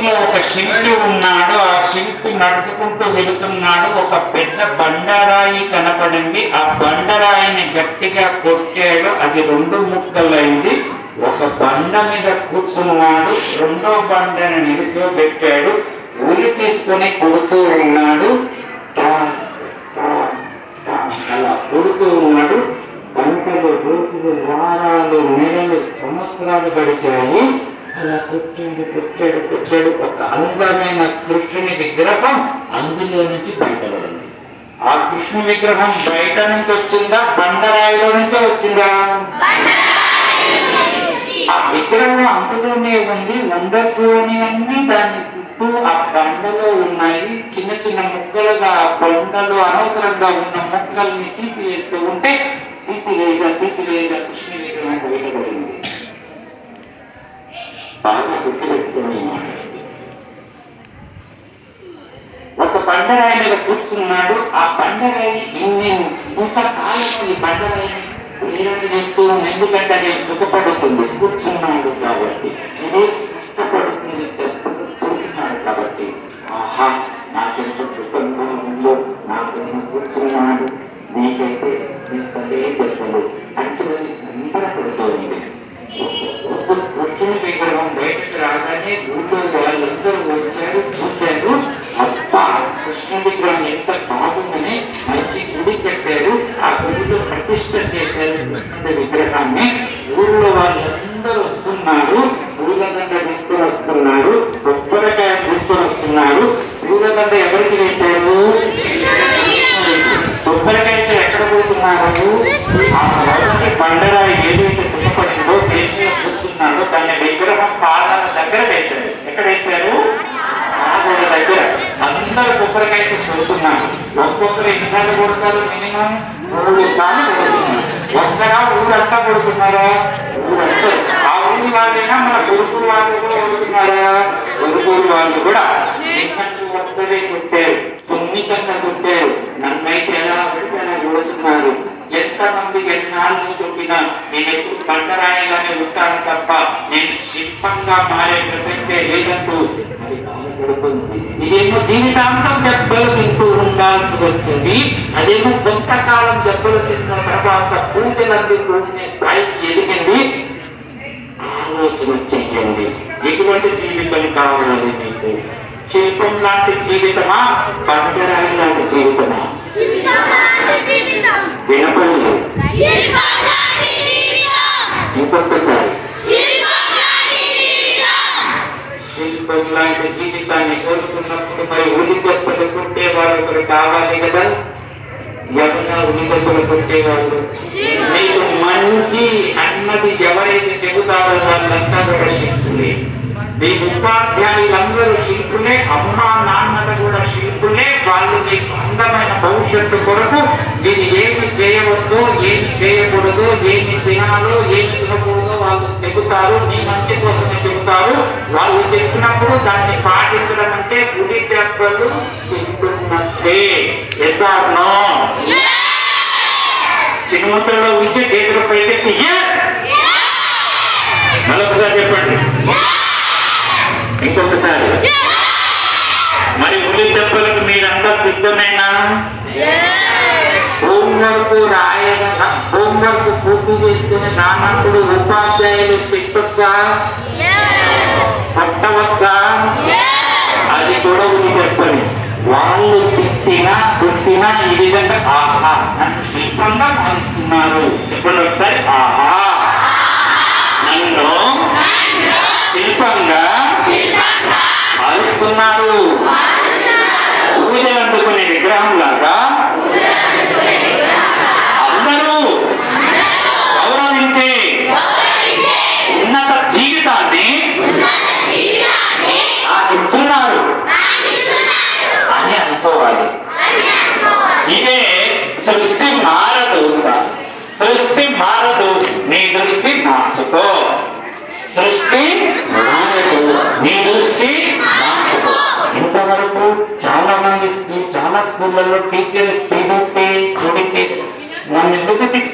మధ్యలో ఒక శిల్పి ఉన్నాడు. ఆ శిల్పి నడుచుకుంటూ వెళుతున్నాడు. ఒక పెద్ద బండరాయి కనపడింది. ఆ బండరాయిని గట్టిగా కొట్టాడు అది రెండు ముక్కలైంది. ఒక బండ మీద కూర్చున్నాడు. రెండో బండని నిలిచోబెట్టాడు. ఉలి తీసుకొని కొడుతూ ఉన్నాడు. అలా కొడుతూ ఉన్నాడు. గంటలు రోజులు వారాలు నెలలు సంవత్సరాలు గడిచాయి. అలా కొట్టాడు కొట్టాడు కొట్టాడు ఒక అందమైన కృష్ణుని విగ్రహం అందులో నుంచి బయటపడింది. ఆ కృష్ణ విగ్రహం బయట నుంచి వచ్చిందా? బండరాయిలో నుంచే వచ్చిందా? ఆ విగ్రహం అందులోనే ఉంది. ఉండకూడనివన్నీ దాని చుట్టూ ఆ బండలో ఉన్నాయి. చిన్న చిన్న ముక్కలుగా ఆ బండలో అనవసరంగా ఉన్న ముక్కల్ని తీసివేస్తూ ఉంటే తీసివేయగా తీసివేయగా కృష్ణ విగ్రహం బయటపడింది. బాగా గుర్తుపెట్టుకుని ఒక పండరాయి మీద కూర్చున్నాడు. ఆ పండరాయి నేను ఇంత కాలం ఈ పండరాయి ప్రేరణ చేస్తూ ఎందుకంటే అది సుఖపడుతుంది? కూర్చున్నాడు కాబట్టి. ఇది కష్టపడుతుంది కూర్చున్నాడు కాబట్టి. ఆహా నాకెంత సుఖంగా ఉందో. నాకు నేను కూర్చున్నాడు నీకైతే ఇంతలే దెబ్బలు అంటే సంబరపడుతూ ఉంది పుట్టిన విగ్రహం బయటకు రాగానే ఊళ్ళో వాళ్ళందరూ వచ్చారు చూశారు అబ్బా కృష్ణ విగ్రహం ఎంత బాగుందని మంచి గుడి కట్టారు ఆ గుడిలో ప్రతిష్ట చేశారు కృష్ణుడి విగ్రహాన్ని ఊళ్ళో వాళ్ళందరూ వస్తున్నారు పూలదండ తీసుకొని వస్తున్నారు కొబ్బరికాయ తీసుకొని వస్తున్నారు పూలదండ ఎవరికి వేశారు కొబ్బరికాయతో ఎక్కడ పోతున్నారు ఆ మొదటి బండరాయి ఏది వేసి సుఖపడిందో కూర్చున్నాడు దాన్ని విగ్రహం పాదాల దగ్గర వేశారు ఎక్కడ వేశారు? పాదాల దగ్గర. అందరు కొబ్బరికాయతో కొడుతున్నారు. ఒక్కొక్కరు ఎన్నిసార్లు కొడతారు? మినిమం మూడు సార్లు కొడుతున్నారు. ఒక్కరా ఊరంతా కొడుతున్నారా? ఊరంతా ఆ ఊరి వాళ్ళైనా మన గురుకుల వాళ్ళు కూడా కొడుతున్నారా? గురుకుల వాళ్ళు కూడా. ఎందుకంటే ఒక్కరే కొట్టారు. సున్నితంగా కొట్టారు. నన్ను ఎలా పడితే అలా కొడుతున్నారు మంది ఎన్నాళ్ళు చూపిన నేను ఎప్పుడు బండరాయిగానే ఉంటాను తప్ప నేను శిల్పంగా మారే ప్రసక్తే లేదంటూ. ఇదేమో జీవితాంతం దెబ్బలు తింటూ ఉండాల్సి వచ్చింది. అదేమో కొంతకాలం దెబ్బలు తిన్న తర్వాత పూజలంది కూడిన స్థాయికి ఎదిగింది. ఆలోచన చెయ్యండి. ఎటువంటి జీవితం కావాలి మీకు? శిల్పం లాంటి జీవితమా? బండరాయి లాంటి జీవితమా? వినపడలేదు ఇంకొకసారి శిల్పం లాంటి జీవితాన్ని కోరుకున్నప్పుడు మరి ఉలి దెబ్బలు కొట్టేవారు ఒకరు కావాలి కదా ఎవరైనా ఉలి దెబ్బలు కొట్టేవాళ్ళు మీకు మంచి అన్నది ఎవరైతే చెబుతారో వాళ్ళంతా కూడా శిల్పులే మీ ఉపాధ్యాయులందరూ శిల్పులే అమ్మా నాన్నలు కూడా శిల్పులే వాళ్ళు మీకు అందమైన భవిష్యత్తు కొరకు మీరు ఏమి చేయవద్దు ఏమి చేయకూడదు ఏమి తినాలో ఏమి తినకూడదో వాళ్ళు చెబుతారు మీ మంచి కోసమే చెబుతారు. వాళ్ళు చెప్పినప్పుడు దాన్ని పాటించడం అంటే గుడి దెబ్బలు తింటున్నట్టే ఎస్ ఆర్ నో ఉంచి చేతులు పైకెత్తి! రానప్పుడు ఉపాధ్యాయులు పెట్టొచ్చా పట్టవచ్చా? అది కూడా ఉలి దెబ్బని వాళ్ళు తిట్టినా పుట్టినా ఈ విధంగా ఆహా నన్ను శిల్పంగా భావిస్తున్నారు. చెప్పండి ఒకసారి. ఆహా. నన్ను శిల్పంగా భావిస్తున్నారు.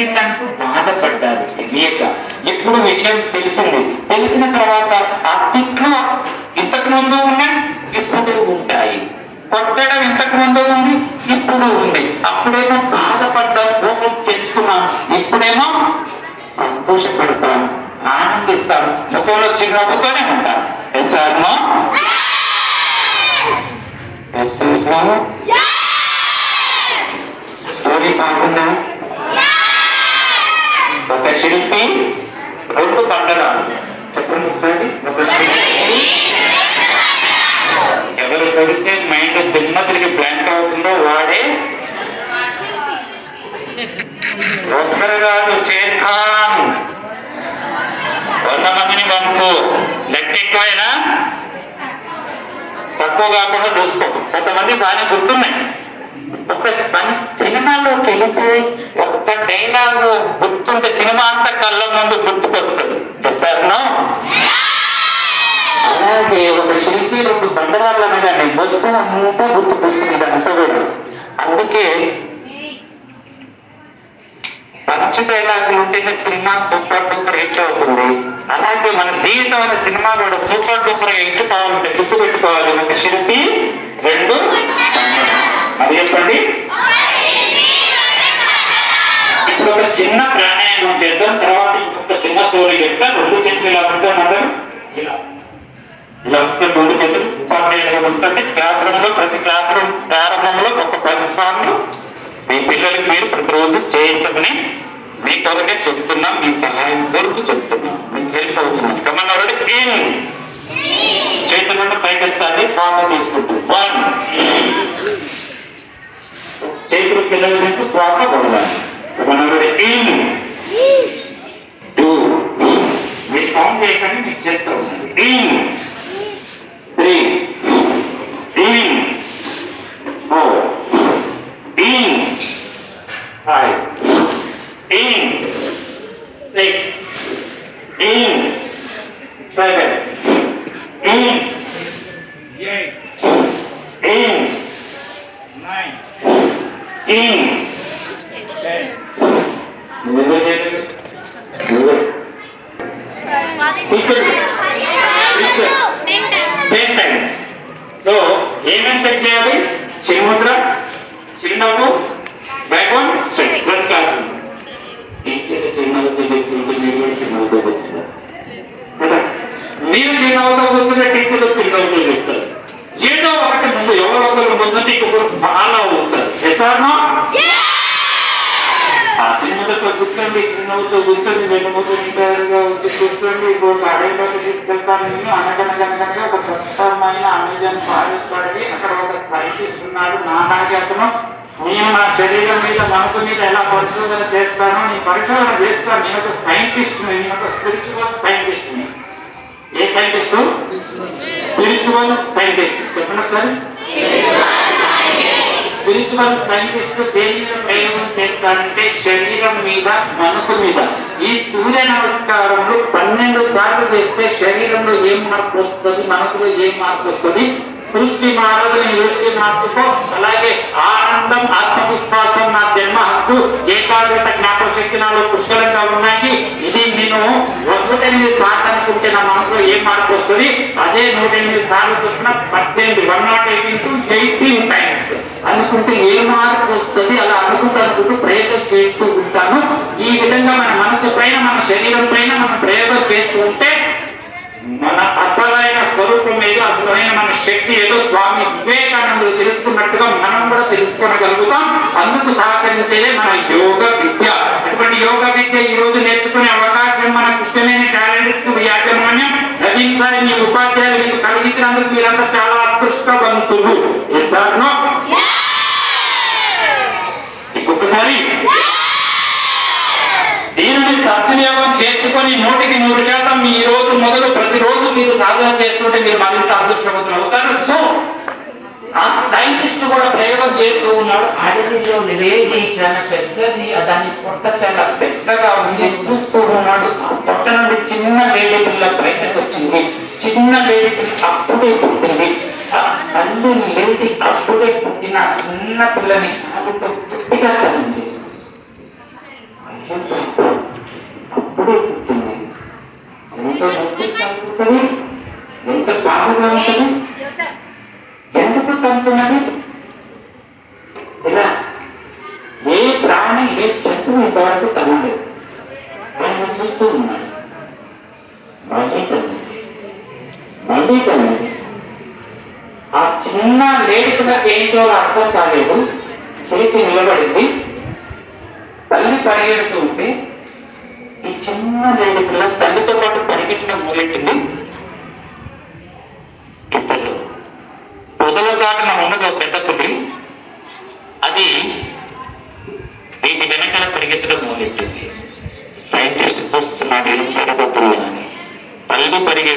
తిట్టిందంటూ బాధపడ్డారు తెలియక ఇప్పుడు విషయం తెలిసింది. తెలిసిన తర్వాత ఆ తిట్లు ఇంతకు ముందు ఉన్న కొట్టడం ఇంతకు ముందు ఉంది ఇప్పుడు ఉంది. అప్పుడేమో బాధపడ్డాం కోపం తెచ్చుకున్నాం. ఇప్పుడేమో సంతోషపడతాం ఆనందిస్తాం. ముఖంలో చిరునవ్వుతోనే ఉంటాం. ఎస్ నో ఎస్ స్టోరీ బాగుందా? శిల్పి రెండు బండరాలు చెప్పండి ఒకసారి. ఎవరు కొడితే మైండ్ దిమ్మతికి బ్లాంక్ అవుతుందో వాడే ఒక్కరు కాదు షేర్ ఖాన్. వంద మందిని పంపు. లెక్క ఎక్కువైనా? తక్కువ కాకుండా చూసుకో. కొంతమంది బాగానే గుర్తున్నాయి. ఒక సినిమాలోకి వెళితే ఒక్క డైలాగ్ గుర్తుంటే సినిమా అంతా కళ్ళ ముందు గుర్తుకొస్తుంది. సార్ అలాగే ఒక శిల్పి రెండు బండరాళ్ళు అనగానే మొత్తం అంతా గుర్తుకొస్తుంది ఇదంతా కూడా. అందుకే మంచి డైలాగులు ఉంటేనే సినిమా సూపర్ డూపర్ హిట్ అవుతుంది. అలాగే మన జీవితం అనే సినిమా కూడా సూపర్ డూపర్ హిట్ కావాలంటే గుర్తు పెట్టుకోవాలి ఒక శిల్పి రెండు మరి చెప్పండి. ఇప్పుడు ఒక చిన్న ప్రాణాయామం చేద్దాం. తర్వాత ఇంకొక చిన్న స్టోరీ చెప్తా. రెండు చేతులు ఇలా ఉంచాం అందరూ. ఇలా. ఇలా ఉంటే రెండు చేతులు ఉపాధ్యాయులుగా ఉంచండి క్లాస్ రూమ్లో ప్రతి క్లాస్ రూమ్ ప్రారంభంలో ఒక పది సార్లు మీ పిల్లలకి మీరు ప్రతిరోజు చేయించమని మీ కొరకే చెప్తున్నాం. మీ సహాయం కొరకు చెప్తున్నాం. మీకు హెల్ప్ అవుతున్నాం. కమన్ కమన్నాడు ఇన్ చేతులను పైకెత్తాలి. శ్వాస తీసుకుంటూ వన్ చేతులు పిల్లల శ్వాస సౌండ్ చేయకండి మీకు చేస్తూ త్రీ టెన్ టైమ్స్ సో ఏమేమి చెక్ చేయాలి చిరుముద్ర చిరునవ్వు బ్యాక్ వన్ స్ట్రైట్ ప్రతి క్లాస్ చిరునవ్వుతో మీరు చిరునవ్వుతో వచ్చిందా మీరు చిరునవ్వుతో కూర్చుంటే టీచర్లు చిరునవ్వుతో చెప్తారు. ఏదో ఒకటి ముందు ఎవరో ఒకరు ముందు ఇంకొకరు ఫాలో అవుతారు ఎసార్నో చిన్నతో కూర్చోండి చిన్నతో కూర్చొని వెన్నుముక నిండారుగా ఉంచి కూర్చోండి ఇంకొక అడవిలోకి తీసుకెళ్తాను నేను అనగనగనగా ఒక అమెజాన్ ఫారెస్ట్ అడవి అక్కడ ఒక సైంటిస్ట్ ఉన్నాడు. నానాకి అతను నేను నా శరీరం మీద మనసు మీద ఎలా పరిశోధన చేస్తానో నేను పరిశోధన చేస్తాను నేను ఒక సైంటిస్ట్ నేను ఒక స్పిరిచువల్ సైంటిస్ట్ ఏ సైంటిస్ట్? Spiritual scientist. చెప్పండి ఒకసారి. స్పిరిచువల్ సైంటిస్ట్ దేని మీద ప్రయోగం చేస్తారంటే శరీరం మీద మనసు మీద. ఈ సూర్య నమస్కారములు పన్నెండు సార్లు చేస్తే శరీరంలో ఏం మార్పు వస్తుంది మనసులో ఏం మార్పు వస్తుంది? సృష్టి మారదు నీ దృష్టి మార్చుకో. అలాగే ఆనందం ఆత్మవిశ్వాసం నా జన్మ హక్కు ఏకాగ్రత జ్ఞాపక శక్తి నాలో పుష్కలంగా ఉన్నాయి. ఇది నేను నూట ఎనిమిది సార్లు అనుకుంటే నా మనసులో ఏం మార్పు వస్తుంది? అదే నూట ఎనిమిది సార్లు చొప్పున పద్దెనిమిది one not eight into eighteen. అనుకుంటే ఏ మార్పు వస్తుంది అలా అనుకుంటూ అనుకుంటూ ప్రయోగం చేస్తూ ఉంటాను. ఈ విధంగా మన మనసు పైన మన శరీరం పైన మనం ప్రయోగం చేస్తూ ఉంటే మన అసలైన స్వరూపం ఏదో అసలైన మన శక్తి ఏదో స్వామి వివేకానందులు తెలుసుకున్నట్టుగా మనం కూడా తెలుసుకోగలుగుతాం. అందుకు సహకరించేదే మన యోగ విద్య. అటువంటి యోగ విద్య ఈ రోజు నేర్చుకునే అవకాశం మన కృష్ణలేని టాలెంట్స్కు యాజమాన్యం. నవీన్ సార్ మీ ఉపాధ్యాయులు మీకు కలిగించినందుకు మీరంతా చాలా అదృష్టవంతులు. Yes sir no? మీరు సాధన చేస్తుంటే మీరు మరింత అదృష్టవంతులు అవుతారు. సో ఆ సైంటిస్ట్ కూడా ప్రయోగం చేస్తూ ఉన్నాడు. అడవిలో లేది చాలా పెద్దది. దాన్ని దాని పొట్ట చాలా పెద్దగా ఉంది. చూస్తూ ఉన్నాడు. ఆ పొట్ట నుండి చిన్న లేడి పిల్ల బయటకు వచ్చింది. చిన్న లేడి పిల్ల అప్పుడే పుట్టింది. ఆ తల్లి లేడి అప్పుడే పుట్టిన చిన్న పిల్లని కాలుతో గట్టిగా తల్లింది అప్పుడే పుట్టింది. ఎంత నొప్పి ఎంత బాధగా ఉంటుంది ఎందుకు తంతున్నది ఇలా ఏ ప్రాణి ఏ జంతువు ఇంతవరకు తనలేదు ఆయన చూస్తూ ఉన్నాడు. మళ్ళీ తల్లి మళ్ళీ తల్లి. ఆ చిన్న లేడికి ఏం చేయాలో అర్థం కాలేదు. లేచి నిలబడింది. తల్లి పరిగెడుతూ ఉంటే చిన్న లేడి పిల్ల తల్లితో పాటు పరిగెట్టిన మొదలెట్టింది ఇద్దరు పొదల చాటున ఉన్నది ఒక పెద్ద పులి. అది వీటి వెనకాల పరిగెత్తడం మొదలెట్టింది సైంటిస్ట్ చూస్తున్నాడు ఏం జరగబోతుందని తల్లి పరిగె